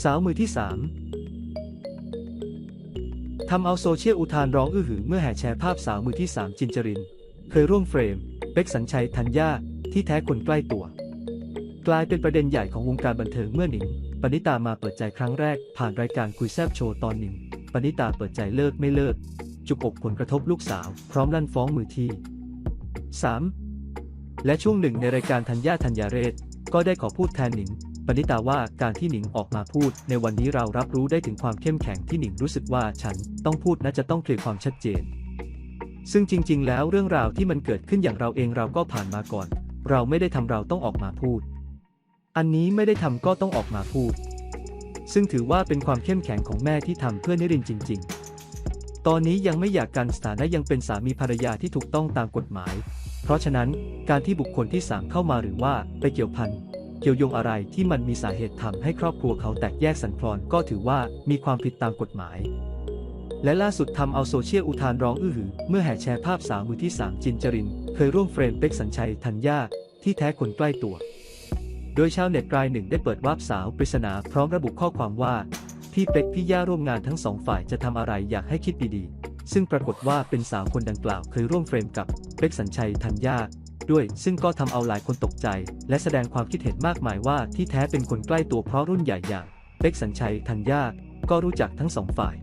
สาวมือที่ 3 ทำเอาโซเชียลอุทานร้องอื้อหือเมื่อแห่แชร์ภาพสาวมือที่ 3 จินจริน เคยร่วมเฟรม เป็กสัญชัยธัญญาที่แท้คนใกล้ตัว กลายเป็นประเด็นใหญ่ของวงการบันเทิงเมื่อหนิงปณิตามาเปิดใจครั้งแรก ผ่านรายการคุยแซบโชว์ตอนหนึ่งปณิตาเปิดใจเลิกไม่เลิก จุกอกผลกระทบลูกสาว พร้อมลั่นฟ้องมือที่ 3. และช่วงหนึ่งในรายการธัญญาธัญญาเรศก็ได้ขอพูดแทนหนิง ปณิตาว่าการที่หนิงออกมาพูด ในวันนี้เรารับรู้ได้ถึงความเข้มแข็งที่หนิงรู้สึกว่าฉันต้องพูดนะจะต้องเคลียร์ความชัดเจน ซึ่งจริง ๆ แล้วเรื่องราวที่มันเกิดขึ้นอย่างเราเองเราก็ผ่านมาก่อน เราไม่ได้ทำเราต้องออกมาพูด อันนี้ไม่ได้ทำก็ต้องออกมาพูด ซึ่งถือว่าเป็นความเข้มแข็งของแม่ที่ทำเพื่อนิรินจริง ๆ ตอนนี้ยังไม่อยากกันสถานะยังเป็นสามีภรรยาที่ถูกต้องตามกฎหมาย เพราะฉะนั้นการที่บุคคลที่สามเข้ามาหรือว่าไปเกี่ยวพัน เกี่ยวโยงอะไรที่มันมีสาเหตุทำให้ครอบครัวเขาแตกแยกสันคลอนก็ถือว่ามีความผิดตามกฎหมาย และล่าสุดทำเอาโซเชียลอุทานร้องอื้อหือ เมื่อแห่แชร์ภาพสาวมือที่ 3 จินจริน เคยร่วมเฟรมเป็กสัญชัยธัญญาที่แท้คนใกล้ตัว โดยชาวเน็ตรายหนึ่งได้เปิดวาบสาวปริศนาพร้อมระบุข้อความว่าพี่เป็กพี่ย่าร่วมงานทั้งสองฝ่ายจะทำอะไรอยากให้คิดดีๆ ซึ่งปรากฏว่าเป็นสาวคนดังกล่าวเคยร่วมเฟรมกับเป็กสัญชัยธัญญา ด้วย ซึ่งก็ทำเอาหลายคนตกใจ และแสดงความคิดเห็นมากมายว่าที่แท้เป็นคนใกล้ตัวเพราะรุ่นใหญ่อย่างเป็กสัญชัยธัญญาก็รู้จักทั้งสองฝ่าย